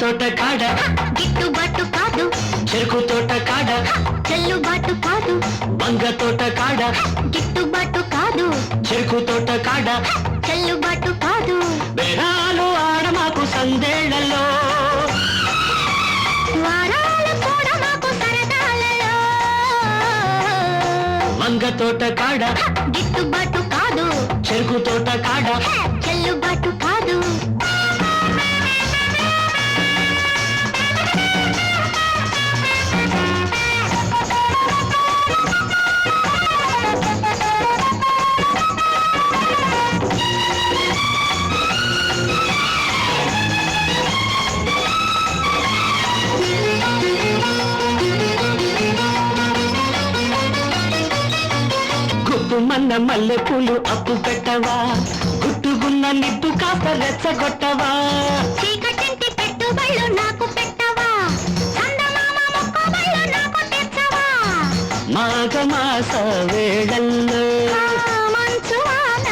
తోట కాడ గిట్టుబాటు కాదు. చెరుకు తోట కాడ చెల్లుబాటు వంగ తోట కాడ. గిట్టుబాటు కాదు. చెరుకు తోట కాడ. చెల్లుబాటు కాదు. బేరాలు సందేళ్ళలో కూడా మాకు సరదాలలో. వంగ తోట కాడ. గిట్టుబాటు కాదు. చెరుకు తోట కాడ. గుప్పుమన్న మల్లె పూలు అప్పు పెట్టవా? గుట్టుగున్న నిప్పు కాస్త రెచ్చగొట్టవా? చీకటింటి పెట్టుబళ్ళు నాకు పెట్టవా? చందమామ మొక్కబళ్ళు నాకు తెచ్చవా? మాఘమాస వేళల్లో మంచు వాన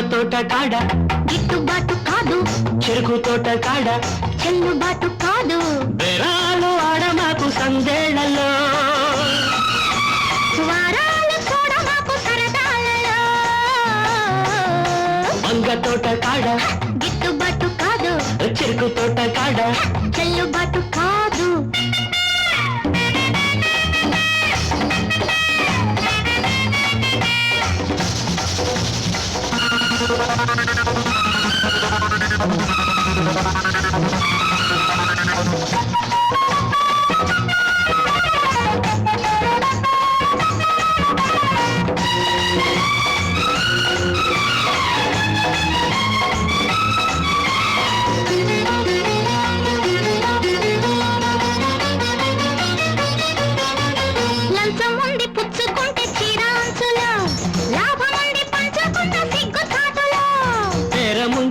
తోట కాడ. గిట్టుబాటు కాదు. చెరుకు తోట కాడ. చెల్లుబాటు కాదు. బెరాలు ఆడమాకు సందేళ్ళలో సరదాలలో. మంగ తోట కాడ. గిట్టుబాటు కాదు. చెరుకు తోట కాడ. చెల్లుబాటు కాదు. Ha ha ha!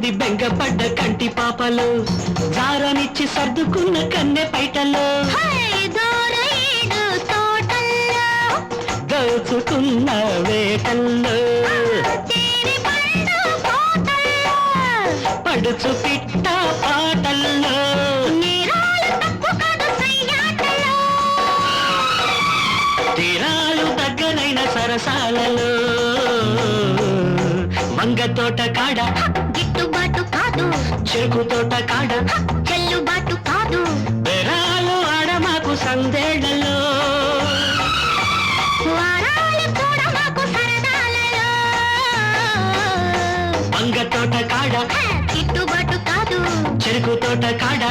పేరముంది బెంగపడ్డ కంటి పాపలు. జారనిచ్చి సర్దుకున్న కన్నె పైటలు. దోచుకున్న వేటల్లో. పడుచు పిట్ట పాటల్లో. తీరాలు దగ్గరైన సరసాలలో. మంగ తోట కాడ గిట్టుబాటు కాదు. చెరుకు తోట కాడ. చెల్లుబాటు కాదు. బెరాలు సందేళ్ళలో కూడా మాకు మంగ తోట కాడ. గిట్టుబాటు కాదు. చెరుకు తోట కాడ.